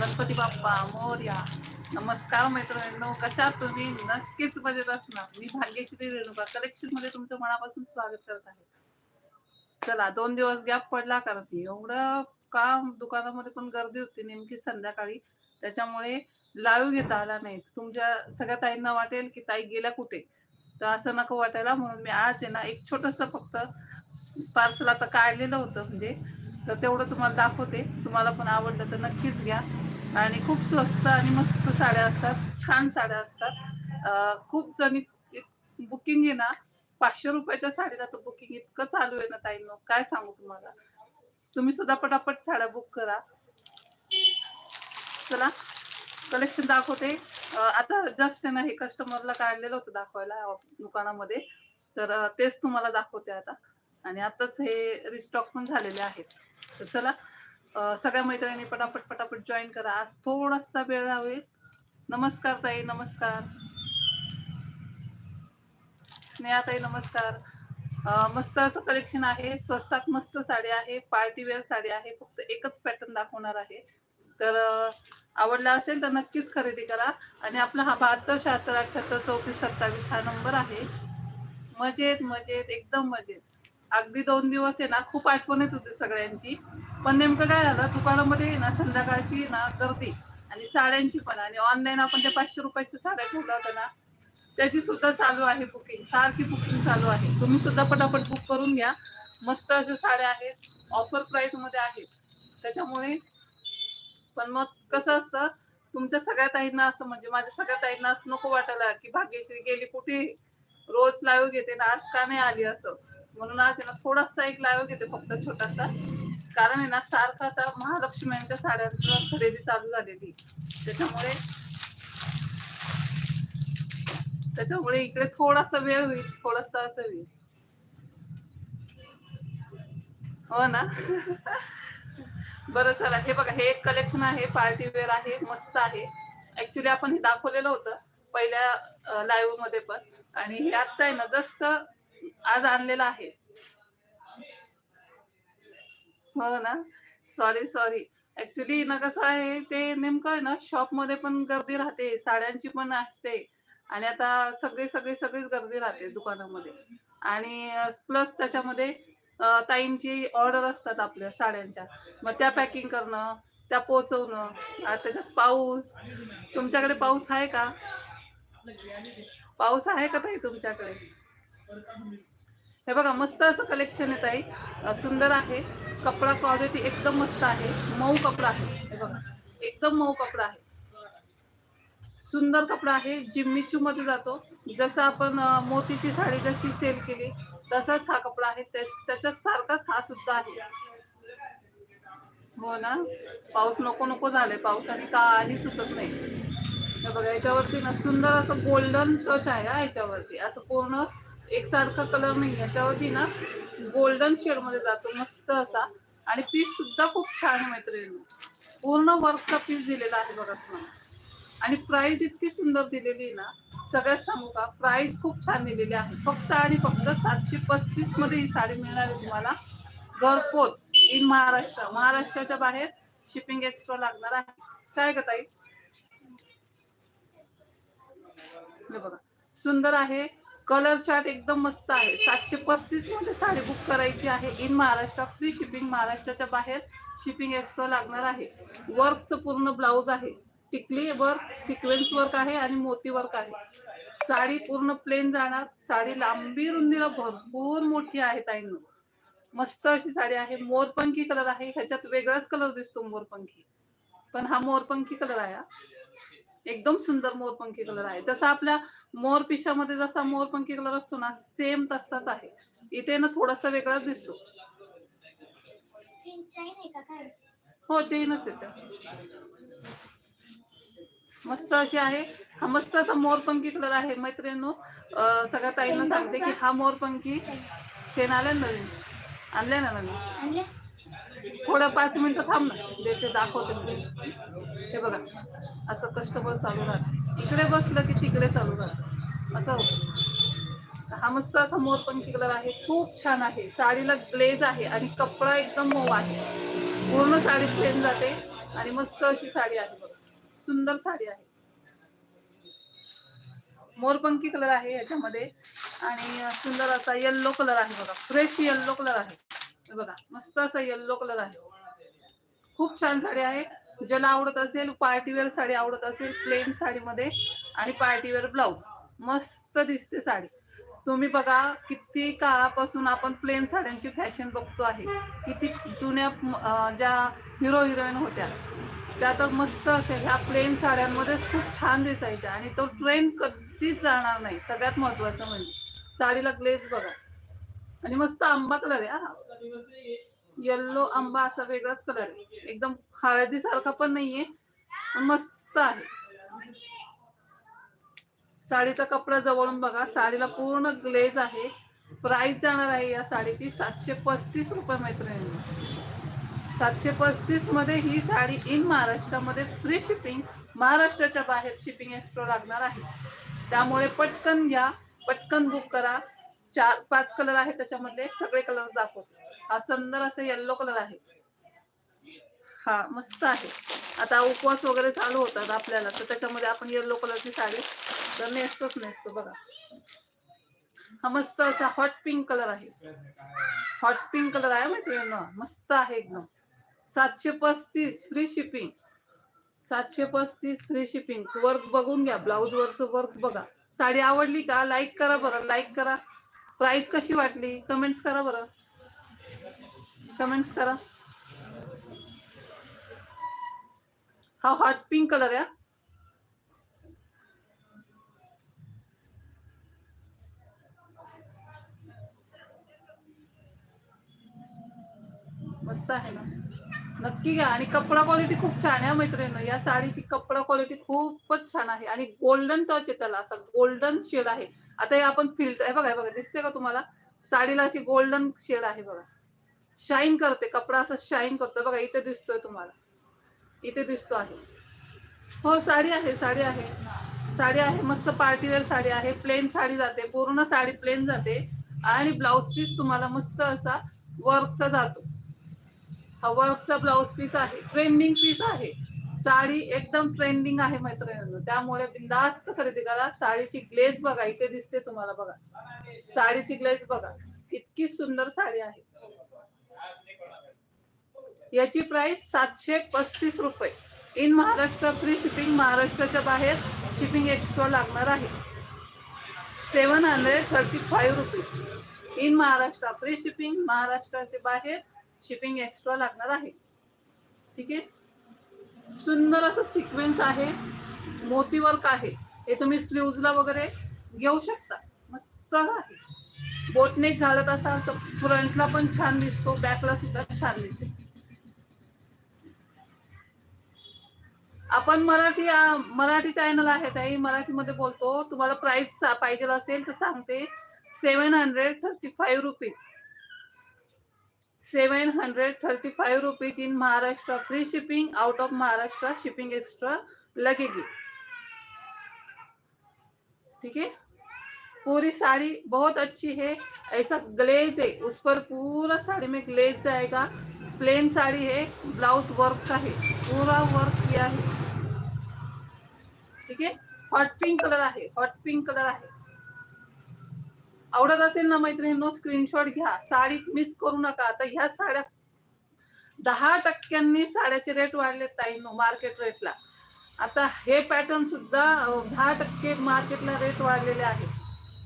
गणपती बाप्पा मोर्या. नमस्कार मैत्रिणींनो कशा तुम्ही? नक्कीच मजेत असणार. मी भाग्यश्री रेणुका. कलेक्शनमध्ये तुमचं मनापासून स्वागत करत आहे. चला दोन दिवस गॅप पडला कारण एवढं काम दुकानामध्ये पण गर्दी होती नेमकी संध्याकाळी. त्याच्यामुळे लाईव्ह घेता आला नाही. तुमच्या सगळ्या ताईंना वाटेल की ताई गेल्या कुठे? तर असं नको वाटायला. म्हणून मी आज आहे ना एक छोटंसं फक्त पार्सल आता काढलेलं होतं. म्हणजे तर तेवढं तुम्हाला दाखवते. तुम्हाला पण आवडलं तर नक्कीच घ्या. आणि खूप स्वस्त आणि मस्त साड्या असतात. छान साड्या असतात. खूप जणी बुकिंग आहे ना पाचशे रुपयाच्या साडीला तर बुकिंग इतकं चालू आहे ना ताईंनो. काय सांगू तुम्हाला? तुम्ही सुद्धा पटापट साड्या बुक करा. चला कलेक्शन दाखवते. आता जस्ट आहे ना हे कस्टमरला काढलेलं होतं दाखवायला दुकानामध्ये. तर तेच तुम्हाला दाखवते आता. आणि आताच हे रिस्टॉक पण झालेले आहेत. तर चला सगळ्या मैत्रिणी पटापट पटापट जॉईन करा. आज थोडासा वेळ हवे नमस्कार ताई नमस्कार. स्नेहा ताई नमस्कार मस्त असं कलेक्शन आहे. स्वस्तात मस्त साडी आहे. पार्टी वेअर साडी आहे. फक्त एकच पॅटर्न दाखवणार आहे. तर आवडला असेल तर नक्कीच खरेदी करा. आणि आपला हा बहात्तर शहात्तर अठ्ठ्याहत्तर चौतीस सत्तावीस हा नंबर आहे. मजेत मजेत एकदम मजेत. अगदी दोन दिवस आहे ना खूप आठवण येत होती सगळ्यांची. पण नेमकं काय झालं दुकानामध्ये ना संध्याकाळची ना गर्दी. आणि साड्यांची पण आणि ऑनलाईन आपण त्या पाचशे रुपयाच्या साड्या ठेवल्या होत्या ना त्याची सुद्धा चालू आहे बुकिंग सारखी बुकिंग चालू आहे. तुम्ही सुद्धा पटापट बुक करून घ्या. मस्त अशा साड्या आहेत. ऑफर प्राईसमध्ये आहेत. त्याच्यामुळे पण मग कसं असतं तुमच्या सगळ्या ताईंना असं म्हणजे माझ्या सगळ्या ताईंना असं नको वाटायला की भाग्यश्री गेली कुठे? रोज लाईव्ह घेते ना आज का नाही आली असं. म्हणून आज ना थोडासा एक लाईव्ह घेते फक्त छोटासा. कारण आहे ना सारखं आता महालक्ष्म्यांच्या साड्यांचं खरेदी चालू झालेली त्याच्यामुळे त्याच्यामुळे इकडे थोडासा वेळ होईल थोडासा असं होईल. हो ना? बरं चला हे बघा हे एक कलेक्शन आहे पार्टी वेअर आहे मस्त आहे. ऍक्च्युली आपण हे दाखवलेलं होतं पहिल्या लाईव्हमध्ये पण. आणि हे आत्ता आहे ना जस्ट आज आणलेलं आहे. हो ना? सॉरी सॉरी ऍक्च्युली ना कसं आहे ते नेमकं आहे ना शॉपमध्ये पण गर्दी राहते साड्यांची पण असते. आणि आता सगळे सगळे सगळीच गर्दी राहते दुकानामध्ये. आणि प्लस त्याच्यामध्ये ताईंची ऑर्डर असतात आपल्या साड्यांच्या. मग त्या पॅकिंग करणं त्या पोचवणं त्याच्यात पाऊस. तुमच्याकडे पाऊस आहे का? पाऊस आहे का ताई तुमच्याकडे? हे बघा मस्त असं कलेक्शन येत आहे सुंदर आहे. कपडा क्वालिटी एकदम मस्त आहे. मऊ कपडा आहे. हे बघा एकदम मऊ कपडा आहे. सुंदर कपडा आहे. जिम्मीचू मध्ये जातो. जसं आपण मोतीची साडी जशी सेल केली तसाच हा कपडा आहे. त्याच्या सारखाच हा सुद्धा आहे. हो ना? पाऊस नको नको झालाय. पावसाने काही सुचत नाही. बघा याच्यावरती ना सुंदर असं गोल्डन टच आहे हा याच्यावरती. असं पूर्ण एकसारखा कलर नाही याच्यावरती ना गोल्डन शेडमध्ये जातो मस्त असा. आणि पीस सुद्धा खूप छान मैत्रिणी. पूर्ण वर्कचा पीस दिलेला आहे बघा तुम्हाला. आणि प्राईज इतकी सुंदर दिलेली आहे ना सगळ्यात सांगू का? प्राईज खूप छान दिलेली आहे. फक्त आणि फक्त सातशे पस्तीसमध्ये ही साडी मिळणार आहे तुम्हाला. घरपोच इन महाराष्ट्र. महाराष्ट्राच्या बाहेर शिपिंग एक्स्ट्रा लागणार आहे. काय का ताई? बघा. सुंदर आहे. कलर चार्ट एकदम मस्त आहे. सातशे पस्तीसमध्ये साडी बुक करायची आहे. इन महाराष्ट्र फ्री शिपिंग महाराष्ट्राच्या बाहेर शिपिंग एक्स्ट्रा लागणार आहे. वर्कचं पूर्ण ब्लाऊज आहे. टिकली वर्क सिक्वेन्स वर्क आहे आणि मोती वर्क आहे. साडी पूर्ण प्लेन जाणार. साडी लांबी रुंदीला भरपूर मोठी आहे ताईंनो. मस्त अशी साडी आहे. मोरपंखी कलर आहे. ह्याच्यात वेगळाच कलर दिसतो मोरपंखी. पण हा मोरपंखी कलर आहे हा. एकदम सुंदर मोरपंखी कलर आहे. जसा आपल्या मोर पिशामध्ये जसा मोरपंखी कलर असतो ना सेम तसाच आहे. इथे ना थोडासा वेगळाच दिसतो. हे चेनच येते मस्त अशी आहे. हा मस्त असा मोरपंखी कलर आहे. मैत्रिणींनो सगळ्या ताईंना सांगते की हा मोरपंखी चेन आल्या नवीन? आणल्या ना नवीन? थोडं पाच मिनिटं थांब ना. देते दाखवते. हे बघा. असं कस्टमर चालू राहतं इकडे बसलं की तिकडे चालू राहतं असं हा मस्त असा मोरपंखी कलर आहे. खूप छान आहे. साडीला ग्लेज आहे आणि कपडा एकदम मऊ आहे. पूर्ण साडी प्लेन जाते आणि मस्त अशी साडी आहे बघा. सुंदर साडी आहे. मोरपंखी कलर आहे याच्यामध्ये. आणि सुंदर असा येल्लो कलर आहे बघा. फ्रेश येल्लो कलर आहे. बघा. मस्त असा येल्लो कलर आहे. खूप छान साडी आहे. ज्याला आवडत असेल पार्टीवेअर साडी आवडत असेल प्लेन साडीमध्ये आणि पार्टीवेअर ब्लाऊज मस्त दिसते साडी. तुम्ही बघा किती काळापासून आपण प्लेन साड्यांची फॅशन बघतो आहे. किती जुन्या ज्या हिरो हिरोईन होत्या त्या तर मस्त अशा ह्या प्लेन साड्यांमध्येच खूप छान दिसायच्या आणि तो ट्रेंड कधीच जाणार नाही. सगळ्यात महत्वाचं म्हणजे. साडीला ग्लेज बघा. आणि मस्त आंबा कलर आहे हा. येल्लो आंबा असा वेगळाच कलर आहे. एकदम हळदी सारखा पण नाहीये. मस्त आहे. साडीचा कपडा जवळून बघा. साडीला पूर्ण ग्लेज आहे. प्राइस जाणार आहे या साडीची सातशे पस्तीस रुपये मैत्रिणी सातशे पस्तीसमध्ये ही साडी इन महाराष्ट्रामध्ये फ्री शिपिंग महाराष्ट्राच्या बाहेर शिपिंग एक्स्ट्रा लागणार आहे. त्यामुळे पटकन घ्या. पटकन बुक करा. चार पाच कलर आहे त्याच्यामध्ये सगळे कलर दाखवतो. हा सुंदर असं येल्लो कलर आहे. हा मस्त आहे. आता उपवास वगैरे चालू होतात आपल्याला तर त्याच्यामध्ये आपण येल्लो कलरची साडी तर नेसतोच नेसतो बघा. हा मस्त असा हॉट पिंक कलर आहे. हॉट पिंक कलर आहे माहिती ना? मस्त आहे एकदम. सातशे पस्तीस फ्री शिपिंग सातशे पस्तीस फ्री शिपिंग वर्क बघून घ्या ब्लाऊज वरचं वर्क बघा. साडी आवडली का? लाईक करा बरं लाईक करा. प्राईस कशी वाटली? कमेंट्स करा बरं. कमेंट्स करा. हा हॉट पिंक कलर आहे मस्त आहे ना. नक्की घ्या. आणि कपडा क्वालिटी खूप छान आहे मैत्रिणी या साडीची कपडा क्वालिटी खूपच छान आहे. आणि गोल्डन टच आहे त्याला. असं गोल्डन शेड आहे. आता हे आपण फिल्टर हे बघा हे बघा. दिसते का तुम्हाला? साडीला अशी गोल्डन शेड आहे बघा. शाईन करते. कपडा असं शाईन करतोय. बघा इथे दिसतोय तुम्हाला. इथे दिसतो आहे. हो साडी आहे साडी आहे. साडी आहे मस्त पार्टीवेअर साडी आहे प्लेन साडी जाते पूर्ण साडी प्लेन जाते. आणि ब्लाऊज पीस तुम्हाला मस्त असा वर्कचा जातो. हा वर्कचा ब्लाऊज पीस आहे ट्रेंडिंग पीस आहे. साडी एकदम ट्रेंडिंग आहे मैत्रिणींनो. त्यामुळे बिंदास्त खरेदी करा. साडीची ग्लेज बघा इथे दिसते तुम्हाला बघा. साडीची ग्लेज बघा. इतकी सुंदर साडी आहे. याची प्राईस सातशे पस्तीस रुपये. इन महाराष्ट्र फ्री शिपिंग महाराष्ट्राच्या बाहेर शिपिंग एक्स्ट्रा लागणार आहे. Seven hundred thirty five rupees in Maharashtra free shipping महाराष्ट्राच्या बाहेर शिपिंग एक्स्ट्रा लागणार आहे. ठीक आहे? सुंदर असं सिक्वेन्स आहे. मोती वर्क आहे. हे तुम्ही स्लीव्जला वगैरे घेऊ शकता. मस्त आहे. बोटनेक घालत असाल तर फ्रंटला पण छान दिसतो बॅकला सुद्धा छान दिसते. आपण मराठी मराठी चॅनल आहे ताई. मराठीमध्ये बोलतो. तुम्हाला प्राइस पाहिजे असेल तर सांगते. Seven hundred thirty five rupees seven hundred thirty five rupees in Maharashtra free shipping out of Maharashtra shipping extra लगेगी. ठीक है? पूरी साड़ी बहुत अच्छी है. ऐसा ग्लेज है. उस पर पूरा साड़ी में ग्लेज जाएगा. प्लेन साड़ी है. ब्लाउज वर्क का है. पूरा वर्क किया है. हॉट पिंक कलर आहे. हॉट पिंक कलर आहे. आवडत असेल ना मैत्रिणींनो स्क्रीनशॉट घ्या. साडी मिस करू नका. आता ह्या साड्या दहा टक्क्यांनी साड्याचे रेट वाढले ताईनो मार्केट रेटला आता हे पॅटर्न सुद्धा दहा टक्के मार्केटला रेट वाढलेले आहे.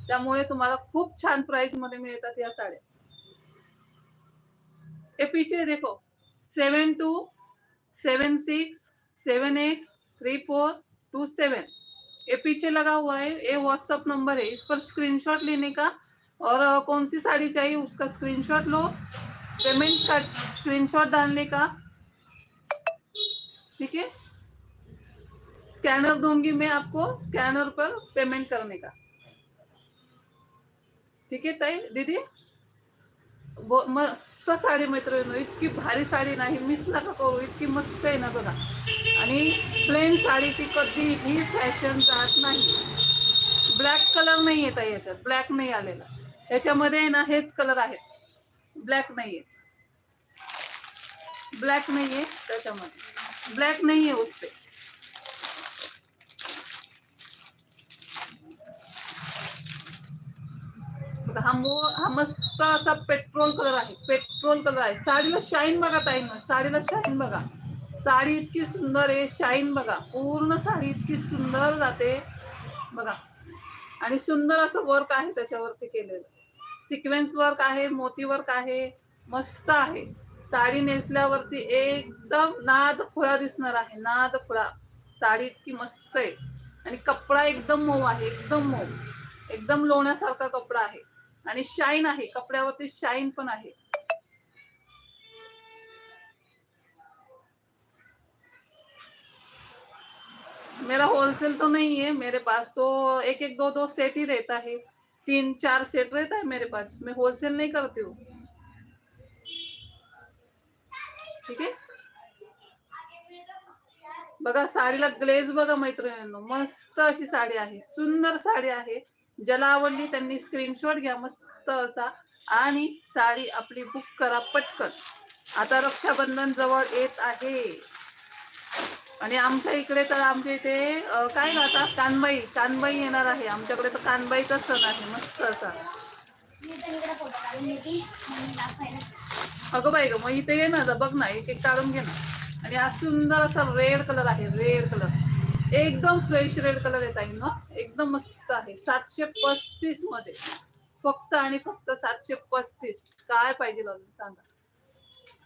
त्यामुळे तुम्हाला खूप छान प्राइसमध्ये मिळतात या साड्या. ये पीछे देखो. Seven two seven six seven eight three four two seven ये पीछे लगा हुआ है, ये व्हाट्सअप नंबर है। इस पर स्क्रीनशॉट लेने का और कौन सी साड़ी चाहिए उसका स्क्रीनशॉट लो। पेमेंट का स्क्रीनशॉट डालने का। ठीक है? स्कैनर दूँगी मैं आपको स्कैनर पर पेमेंट करने का। ठीक है, ताई, दीदी? मस्त साडी मैत्रिणी इतकी भारी साडी नाही, मिस नका करू इतकी मस्त आहे ना बघा। आणि प्लेन साडीची कधीही फॅशन जात नाही. ब्लॅक कलर नाही येत आहे याच्यात. ब्लॅक नाही आलेला. याच्यामध्ये आहे ना हेच कलर आहेत. ब्लॅक नाही आहे ब्लॅक नाही आहे त्याच्यामध्ये. ब्लॅक नाही आहे उस हा मो हा मस्त असा पेट्रोल कलर आहे. पेट्रोल कलर आहे. साडीला शाईन बघा ताई ना साडीला शाईन बघा. साडी इतकी सुंदर आहे शाईन बघा पूर्ण साडी इतकी सुंदर जाते बघा. आणि सुंदर असं वर्क आहे त्याच्यावरती केलेलं. सिक्वेन्स वर्क आहे मोती वर्क आहे मस्त आहे. साडी नेसल्यावरती एकदम नाद खुळा दिसणार आहे नाद खुळा. साडी इतकी मस्त आहे. आणि कपडा एकदम मऊ आहे एकदम मऊ. एकदम लोण्यासारखा कपडा आहे. आणि शाईन आहे कपड्यावरती शाईन पण आहे. मेरा होलसेल तो नहीं है मेरे पास तो एक एक दो दो सेट ही रहता है। तीन चार सेट रहता है मेरे पास मैं होलसेल नहीं करती हूँ। ठीक आहे बघा साडीला ग्लेज बघा मैत्रिणींनो मस्त अशी साडी आहे सुंदर साडी आहे. ज्याला आवडली त्यांनी स्क्रीनशॉट घ्या मस्त असा. आणि साडी आपली बुक करा पटकन. आता रक्षाबंधन जवळ येत आहे. आणि आमच्या इकडे तर आमच्या इथे काय गातात कानबाई. कानबाई येणार आहे. आमच्याकडे तर कानबाईचा सण आहे. मस्त असा. अगं बाई ग मग इथे ये ना बघ ना एक एक काढून घे ना. आणि हा सुंदर असा रेड कलर आहे रेड कलर. एकदम फ्रेश रेड कलर येत आहे ना एकदम मस्त आहे. सातशे पस्तीसमध्ये. फक्त आणि फक्त सातशे पस्तीस. काय पाहिजे सांगा.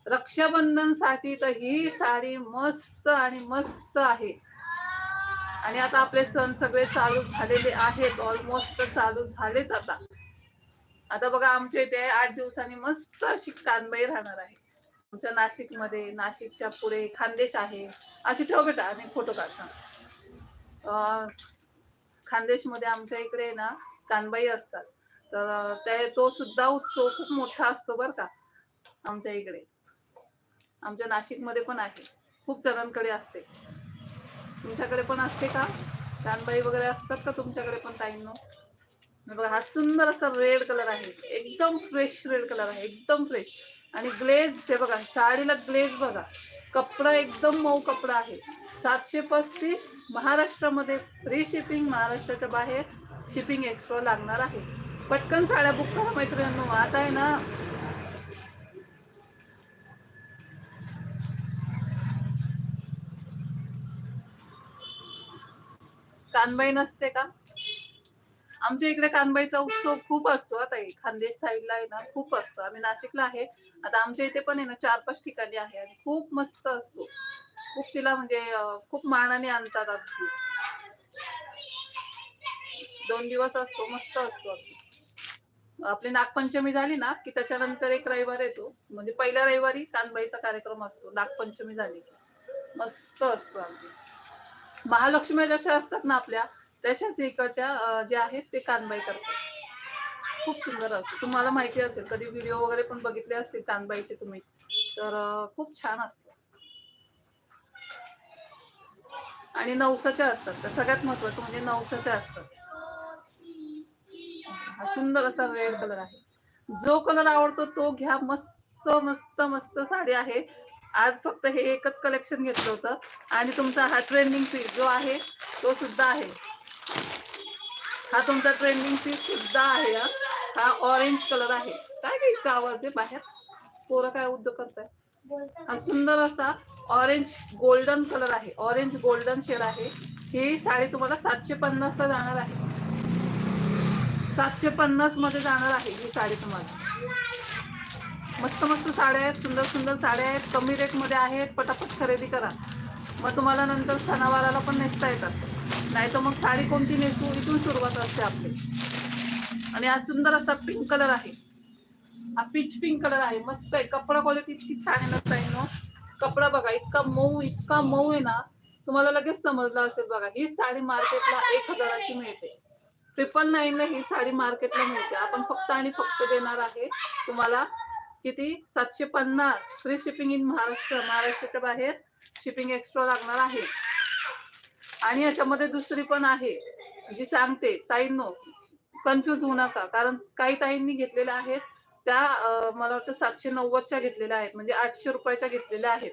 रक्षाबंधनसाठी तर ही साडी मस्त आणि मस्त आहे. आणि आता आपले सण सगळे चालू झालेले आहेत ऑलमोस्ट चालू झालेच आता. आता बघा आमच्या इथे आठ दिवसांनी मस्त अशी कानबाई राहणार आहे. आमच्या नाशिकमध्ये नाशिकच्या पुढे खानदेश आहे. अशी ठेव बेटा आणि फोटो काढता? खानदेशमध्ये आमच्या इकडे ना कानबाई असतात. तर ते तो सुद्धा उत्सव खूप मोठा असतो बरं का आमच्या इकडे. आमच्या नाशिकमध्ये पण आहे. खूप जणांकडे असते. तुमच्याकडे पण असते का? कानबाई वगैरे असतात का तुमच्याकडे पण ताईंनो? बघा हा सुंदर असा रेड कलर आहे. एकदम फ्रेश रेड कलर आहे. एकदम फ्रेश आणि ग्लेज हे बघा साडीला ग्लेज बघा. कपडा एकदम मऊ कपडा आहे. सातशे पस्तीस महाराष्ट्रामध्ये फ्री शिपिंग महाराष्ट्राच्या बाहेर शिपिंग एक्स्ट्रा लागणार आहे. पटकन साड्या बुक करा मैत्रिणींनो. आता आहे ना कानबाई नसते का? आमच्या इकडे कानबाईचा उत्सव खूप असतो आता हे खानदेश साईडला आहे ना खूप असतो. आम्ही नाशिकला आहे. आता आमच्या इथे पण आहे ना चार पाच ठिकाणी आहे आणि खूप मस्त असतो. खूप तिला म्हणजे खूप मानाने आणतात अगदी. दोन दिवस असतो मस्त असतो अगदी आपली नागपंचमी झाली ना की त्याच्यानंतर एक रविवार येतो. म्हणजे पहिल्या रविवारी कानबाईचा कार्यक्रम असतो. नागपंचमी झाली की. मस्त असतो अगदी महालक्ष्मी जशा असतात ना आपल्या तशाच इकडच्या जे ज्या आहेत ते कानबाई करतात. खूप सुंदर असते. तुम्हाला माहिती असेल कधी व्हिडिओ वगैरे पण बघितले असतील कानबाईचे तुम्ही तर खूप छान असतं. आणि नवसाच्या असतात. त्या सगळ्यात महत्वाचं म्हणजे नवसाच्या असतात. हा सुंदर असा रेड कलर आहे. जो कलर आवडतो तो घ्या. मस्त मस्त मस्त साडी आहे. आज फक्त हे एकच कलेक्शन घेतलं होतं. आणि तुमचा हा ट्रेंडिंग पीस जो आहे तो सुद्धा आहे. हा तुमचा ट्रेंडिंग पीस सुद्धा आहे हा. ऑरेंज कलर आहे. काय काही इतका आवाज आहे बाहेर? पोरं काय उद्योग करताय? हा सुंदर असा ऑरेंज गोल्डन कलर आहे. ऑरेंज गोल्डन शेड आहे. ही साडी तुम्हाला सातशे पन्नासला जाणार आहे. सातशे पन्नासमध्ये जाणार आहे ही साडी तुम्हाला. मस्त मस्त साड्या आहेत सुंदर सुंदर साड्या आहेत कमी रेटमध्ये आहेत पटापट खरेदी करा. मग तुम्हाला नंतर सणावाराला पण नेसता येतात. नाही तर मग साडी कोणती नेसू इथून सुरुवात असते आपली. आणि हा सुंदर असा पिंक कलर आहे. हा पीच पिंक कलर आहे. मस्त आहे. कपडा क्वालिटी इतकी छान आहे ना ताईंनो कपडा बघा इतका मऊ इतका मऊ आहे ना तुम्हाला लगेच समजलं असेल बघा. ही साडी मार्केटला एक हजाराची मिळते. ट्रिपल नाईनला ही साडी मार्केटला मिळते. आपण फक्त आणि फक्त देणार आहे तुम्हाला किती? सातशे पन्नास. फ्री शिपिंग इन महाराष्ट्र महाराष्ट्राच्या बाहेर शिपिंग एक्स्ट्रा लागणार आहे. आणि याच्यामध्ये दुसरी पण आहे. जी सांगते ताईंनो कन्फ्यूज होऊ नका. कारण काही ताईंनी घेतलेल्या आहेत त्या मला वाटतं सातशे नव्वदच्या घेतलेल्या आहेत. म्हणजे आठशे रुपयाच्या घेतलेल्या आहेत.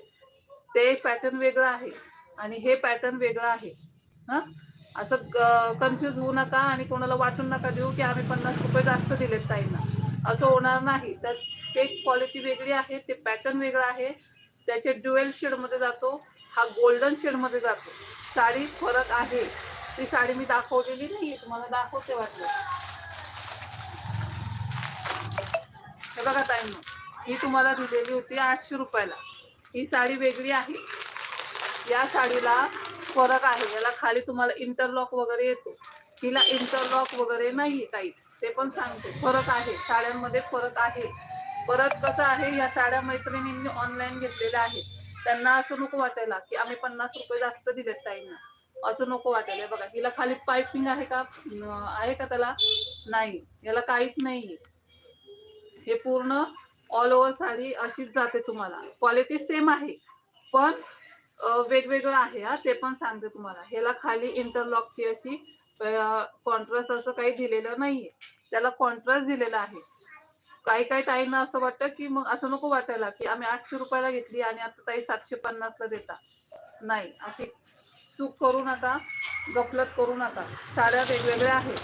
ते पॅटर्न वेगळं आहे. आणि हे पॅटर्न वेगळं आहे. हां? असं कन्फ्यूज होऊ नका आणि कोणाला वाटून नका देऊ की आम्ही पन्नास रुपये जास्त दिलेत ताईंना. असं होणार नाही. तर ते क्वालिटी वेगळी आहे ते पॅटर्न वेगळं आहे. त्याचे ड्युएल शेडमध्ये जातो हा गोल्डन शेडमध्ये जातो. साडी फरक आहे. ती साडी मी दाखवलेली नाही तुम्हाला दाखवते वाटलं. हे बघा ताईंनो ही तुम्हाला दिलेली होती आठशे रुपयाला. ही साडी वेगळी आहे. या साडीला फरक आहे. याला खाली तुम्हाला इंटरलॉक वगैरे येतो. हिला इंटरलॉक वगैरे नाही काहीच ते पण सांगते. फरक आहे. साड्यांमध्ये फरक आहे. परत कसं आहे या साड्या मैत्रिणींनी ऑनलाईन घेतलेल्या आहेत. त्यांना असं नको वाटायला की आम्ही पन्नास रुपये जास्त दिलेत ताईंना. असं नको वाटायला. बघा हिला खाली पायपिंग आहे का? आहे का त्याला? नाही. याला काहीच नाही हे पूर्ण ऑल ओव्हर साडी अशीच जाते तुम्हाला. क्वालिटी सेम आहे. पण वेगवेगळं आहे हा. ते पण सांगते तुम्हाला. ह्याला खाली इंटरलॉकची अशी कॉन्ट्रास्ट असं काही दिलेलं नाहीये. त्याला कॉन्ट्रास्ट दिलेला आहे. काही काही ताईंना असं वाटतं की मग असं नको वाटायला की आम्ही आठशे रुपयाला घेतली आणि आता ताई सातशे पन्नासला देता नाही अशी चूक करू नका गफलत करू नका. साड्या वेगवेगळ्या आहेत.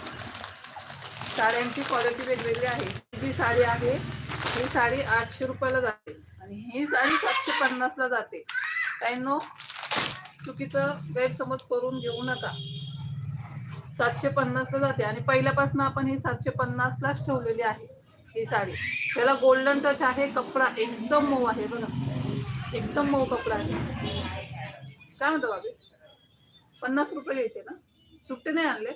साड्यांची क्वालिटी वेगवेगळी आहे. जी साडी आहे ही साडी आठशे रुपयाला जाते आणि ही साडी सातशे पन्नासला जाते. ताईंनो चुकीचं गैरसमज करून घेऊ नका. सातशे पन्नासला जाते. आणि पहिल्यापासून आपण ही सातशे पन्नासलाच ठेवलेली आहे ही साडी. त्याला गोल्डन टच आहे कपडा एकदम मऊ आहे बघा. एकदम मऊ कपडा आहे. काय म्हणतो बाबी पन्नास रुपये घ्यायचे ना? सुट्टे नाही आणले?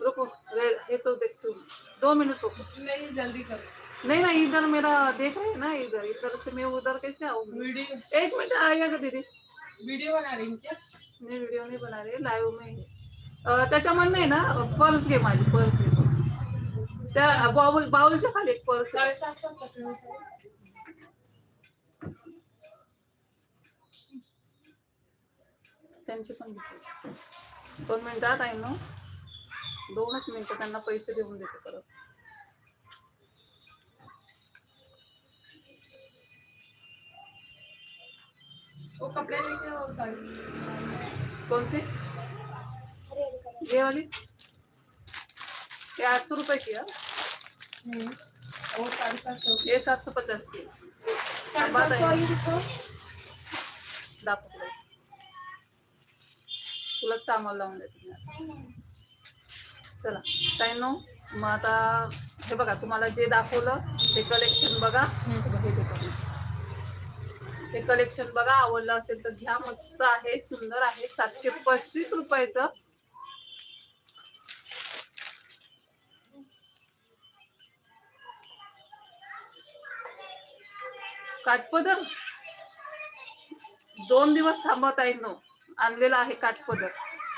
रुको रे- ये तो देखती. दो मिनट रुको. नहीं जल्दी करो. नहीं नहीं इधर मेरा देख रहे हैं ना इधर इधर से मैं उधर कैसे वीडियो एक मिनट आएगा का दीदी? वीडियो बना रही हूँ क्या? नाही व्हिडिओ नाही बना रही लाईव्ह में. त्याच्यामधनं आहे ना पर्स घे माझी पर्स घे. त्या बाउल बाउलच्या खाली एक पर्स त्यांची त्यांचे पण दोन मिनिटात आहे ना. दोनच मिनिटं त्यांना पैसे देऊन देते परत. वो कपड़े लेके आओ साड़ी कौन सी ये वाली? ये आठ सौ रुपए की है? और साढ़े सात सौ ये सात सौ पचास की. साढ़े सात सौ वाली तुलाच कामाला लावून देते मी. आता. काय चला ताईंनो मग आता हे बघा तुम्हाला जे दाखवलं ते कलेक्शन बघा. हे हे कलेक्शन बघा आवडलं असेल तर घ्या. मस्त आहे सुंदर आहे. सातशे पस्तीस रुपयाचं. काठपदर? दोन दिवस थांबत आहे नो. आणलेला आहे काठपदर.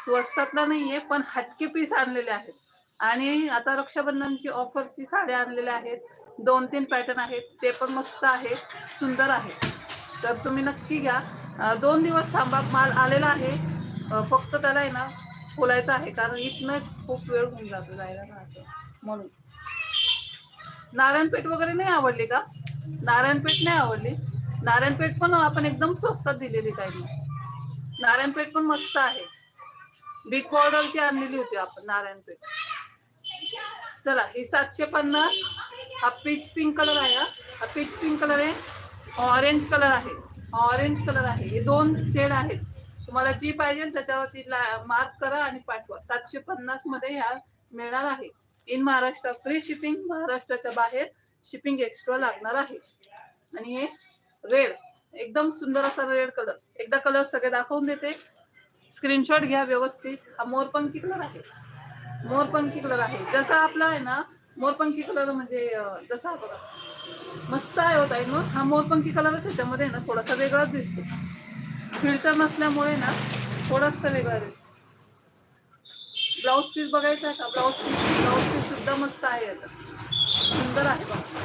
स्वस्तातला नाहीये पण हटके पीस आणलेले आहेत. आणि आता रक्षाबंधनची ऑफरची साड्या आणलेल्या आहेत. दोन तीन पॅटर्न आहेत. ते पण मस्त आहे सुंदर आहे. तर तुम्ही नक्की घ्या. दोन दिवस थांबा माल आलेला आहे. फक्त त्याला आहे ना खोलायचं आहे. कारण इथनंच खूप वेळ होऊन जातो जायला ना असं. म्हणून. नारायणपेठ वगैरे नाही आवडली का? नारायणपेठ नाही आवडली. नारायणपेठ पण आपण एकदम स्वस्तात दिलेली काही नारायणपेठ पण मस्त आहे. बिग बॉर्डरची आणलेली होती आपण नारायणपेठ. चला ही सातशे पन्नास. हा पीच पिंक कलर आहे हा. हा पीच पिंक कलर आहे. ऑरेंज कलर आहे. ऑरेंज कलर आहे. हे दोन सेड आहेत. तुम्हाला जी पाहिजे त्याच्यावरती मार्क करा आणि पाठवा. सातशे पन्नासमध्ये ह्या मिळणार आहे. इन महाराष्ट्र फ्री शिपिंग महाराष्ट्राच्या बाहेर शिपिंग एक्स्ट्रा लागणार आहे. आणि हे रेड एकदम सुंदर असा रेड कलर एकदा कलर सगळे दाखवून देते. स्क्रीनशॉट घ्या व्यवस्थित. हा मोरपंखी कलर आहे. मोरपंखी कलर आहे. जसा आपला आहे ना मोरपंखी कलर म्हणजे जसा बघा. मस्त आहे होता आहे ना हा मोरपंखी कलरच ह्याच्यामध्ये ना थोडासा वेगळाच दिसतो. फिल्टर नसल्यामुळे ना थोडासा वेगळा दिसतो. ब्लाऊज पीस बघायचा आहे का? ब्लाऊज पीस ब्लाऊज पीस सुद्धा मस्त आहे याचा. सुंदर आहे बघा.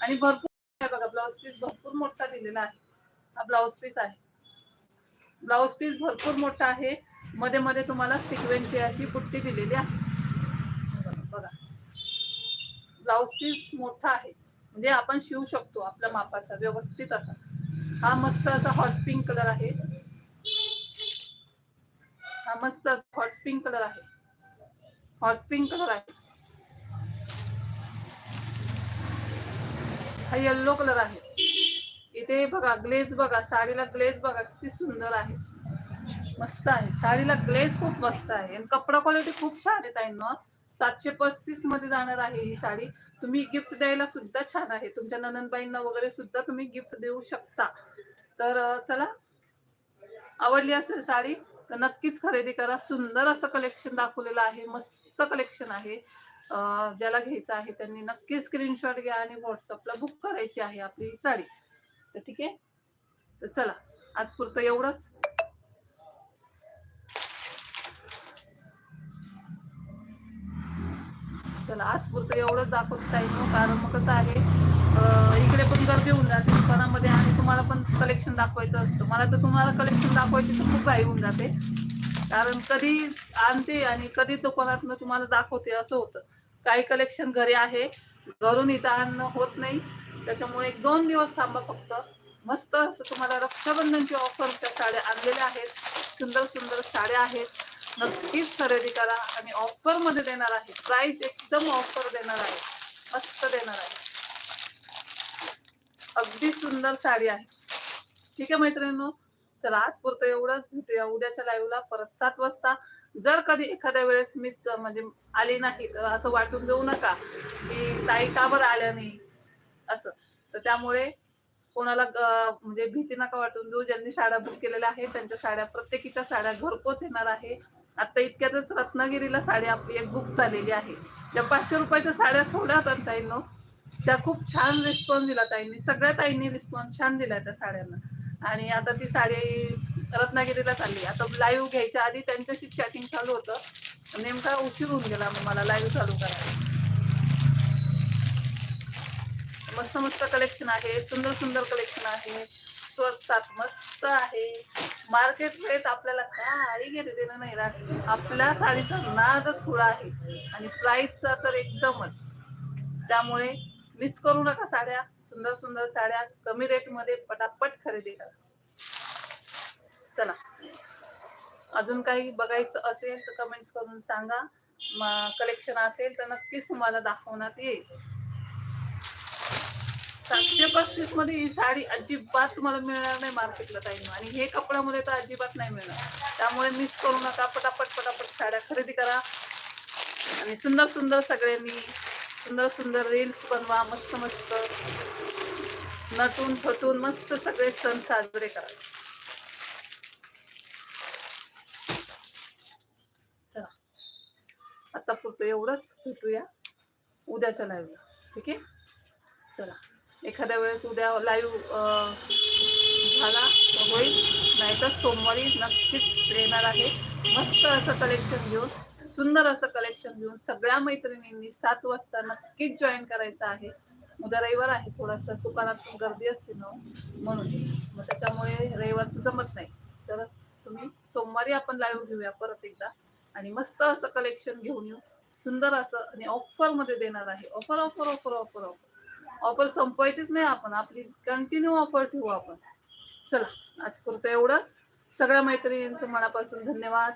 आणि भरपूर आहे बघा ब्लाऊज पीस भरपूर मोठा दिलेला आहे. हा ब्लाऊज पीस आहे. ब्लाऊज पीस भरपूर मोठा आहे. मध्ये मध्ये तुम्हाला सिक्वेनची अशी पुट्टी दिलेली आहे बघा, बघा ब्लाऊज पीस मोठा आहे. म्हणजे आपण शिवू शकतो आपल्या मापाचा व्यवस्थित असा. हा मस्त असा हॉट पिंक कलर आहे. हा मस्त असा हॉट पिंक कलर आहे. हॉट पिंक कलर आहे. हा येल्लो कलर आहे. इथे बघा ग्लेज बघा साडीला ग्लेज बघा किती सुंदर आहे. मस्त आहे. साडीला ग्लेज खूप मस्त आहे. आणि कपडा क्वालिटी खूप छान आहे ताईंना. सातशे पस्तीसमध्ये जाणार आहे ही साडी. तुम्ही गिफ्ट द्यायला सुद्धा छान आहे. तुमच्या ननंदबाईंना वगैरे सुद्धा तुम्ही गिफ्ट देऊ शकता. तर चला. आवडली असेल साडी तर नक्कीच खरेदी करा. सुंदर असं कलेक्शन दाखवलेलं आहे. मस्त कलेक्शन आहे. ज्याला घ्यायचं आहे त्यांनी नक्की स्क्रीनशॉट घ्या आणि व्हॉट्सअपला बुक करायची आहे आपली ही साडी. तर ठीक आहे? तर चला. आज पुरतं एवढंच. चला आज पुरतं एवढंच दाखवत आहे हो. कारण मग कसं आहे इकडे पण गर्दी होऊन जाते दुकानामध्ये आणि तुम्हाला पण कलेक्शन दाखवायचं असतं. मला तर तुम्हाला कलेक्शन दाखवायची तर खूप काही होऊन जाते. कारण कधी आणते आणि कधी दुकानातनं तुम्हाला दाखवते असं होतं. काही कलेक्शन घरी आहे घरून इथं आणणं होत नाही. त्याच्यामुळे एक दोन दिवस थांबा फक्त. मस्त असं तुम्हाला रक्षाबंधनची ऑफरच्या साड्या आणलेल्या आहेत. सुंदर सुंदर साड्या आहेत. नक्कीच खरेदी करा आणि ऑफरमध्ये देणार आहे. प्राइस एकदम ऑफर देणार आहे. मस्त देणार आहे. अगदी सुंदर साडी आहे. ठीक आहे मैत्रिणींनो? चला आज पुरतं एवढंच भेटूया. उद्याच्या लाईव्हला परत सात वाजता. जर कधी एखाद्या वेळेस मी म्हणजे आली नाही तर असं वाटून देऊ नका की ताई का बरं आल्या नाही? असं. तर त्यामुळे कोणाला म्हणजे भीती नका वाटून देऊ ज्यांनी साड्या बुक केलेल्या आहेत त्यांच्या साड्या प्रत्येकीच्या साड्या घरपोच येणार आहे. आता इतक्यातच रत्नागिरीला साडी आपली एक बुक झालेली आहे. त्या पाचशे रुपयाच्या साड्या ठेवल्या होत्या ताईंनो त्या खूप छान रिस्पॉन्स दिला ताईंनी. सगळ्या ताईंनी रिस्पॉन्स छान दिला त्या साड्यांना. आणि आता ती साडी रत्नागिरीला चालली. आता लाईव्ह घ्यायच्या आधी त्यांच्याशी चॅटिंग चालू होतं. नेमका उशीर होऊन गेला मग मला लाईव्ह चालू करायला. मस्त मस्त कलेक्शन आहे सुंदर सुंदर कलेक्शन आहे. स्वस्तात मस्त आहे. मार्केट रेट आपल्याला काही घेते देणं नाही राहत. आपल्या साडीचा नादच खुळा आहे. आणि प्राईसचा तर एकदमच. त्यामुळे मिस करू नका साड्या. सुंदर सुंदर साड्या कमी रेटमध्ये पटापट खरेदी करा. चला. अजून काही बघायचं असेल तर कमेंट्स करून सांगा. कलेक्शन असेल तर नक्कीच तुम्हाला दाखवण्यात येईल. सातशे पस्तीसमध्ये ही साडी अजिबात तुम्हाला मिळणार नाही मार्केटला टाईम आणि हे कपड्यामध्ये तर अजिबात नाही मिळणार. त्यामुळे मिस करू नका. पटापट पटापट साड्या खरेदी करा. आणि सुंदर सुंदर सगळ्यांनी सुंदर सुंदर रील्स बनवा. मस्त मस्त. नटून फटून मस्त सगळे सण साजरे करा. चला. आता पुरतं एवढंच. भेटूया. उद्याच्या लाईव्हला ठीक आहे? चला. एखाद्या वेळेस उद्या लाईव्ह झाला होईल. नाहीतर सोमवारी नक्कीच येणार आहे. मस्त असं कलेक्शन घेऊन सुंदर असं कलेक्शन घेऊन सगळ्या मैत्रिणींनी सात वाजता नक्कीच जॉईन करायचं आहे. उद्या रविवार आहे थोडासा दुकानात पण गर्दी असते ना म्हणून. मग त्याच्यामुळे रविवारचं जमत नाही. तर तुम्ही सोमवारी आपण लाईव्ह घेऊया परत एकदा. आणि मस्त असं कलेक्शन घेऊन येऊ. सुंदर असं आणि ऑफरमध्ये देणार आहे. Offer offer offer offer offer offer संपवायचीच नाही आपण आपली कंटिन्यू ऑफर ठेवू आपण. चला आज पुरतं एवढंच. सगळ्या मैत्रिणींचं मनापासून धन्यवाद.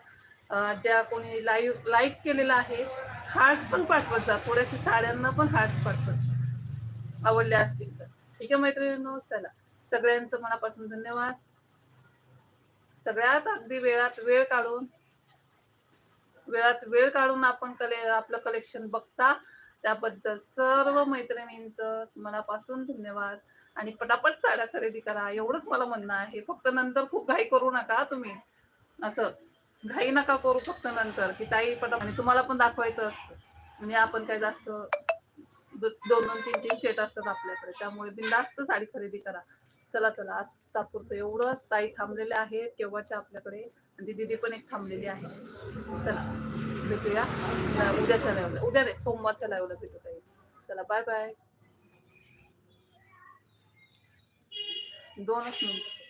ज्या कोणी लाईव्ह लाईक केलेलं आहे हार्ट्स पण पाठवत जा. थोड्याशा साड्यांना पण हार्ट्स पाठवत जा. आवडल्या असतील तर. ठीक आहे मैत्रिणींनो? चला सगळ्यांचं मनापासून धन्यवाद. सगळ्यात अगदी वेळात वेळ काढून वेळात वेळ काढून आपण कले आपलं कलेक्शन बघता. त्याबद्दल सर्व मैत्रिणींचं मनापासून धन्यवाद. आणि पटापट साड्या खरेदी करा. एवढंच मला म्हणणं आहे. फक्त नंतर खूप घाई करू नका तुम्ही. असं घाई नका करू फक्त नंतर की ताई पटा आणि तुम्हाला पण दाखवायचं असतं. म्हणजे आपण काय जास्त दो- दोन दोन तीन तीन सेट असतात आपल्याकडे. त्यामुळे बिंदास्त साडी खरेदी करा. चला चला. तात्पुरतं एवढंच ताई थांबलेल्या आहेत. केव्हाच्या आपल्याकडे? आणि ती दिदी पण एक थांबलेली आहे. चला. भेटूया. उद्याच्या लाईव्हला उद्या नाही सोमवारच्या लाईव्हला भेटू ताई. चला बाय बाय दोनच मिनिट.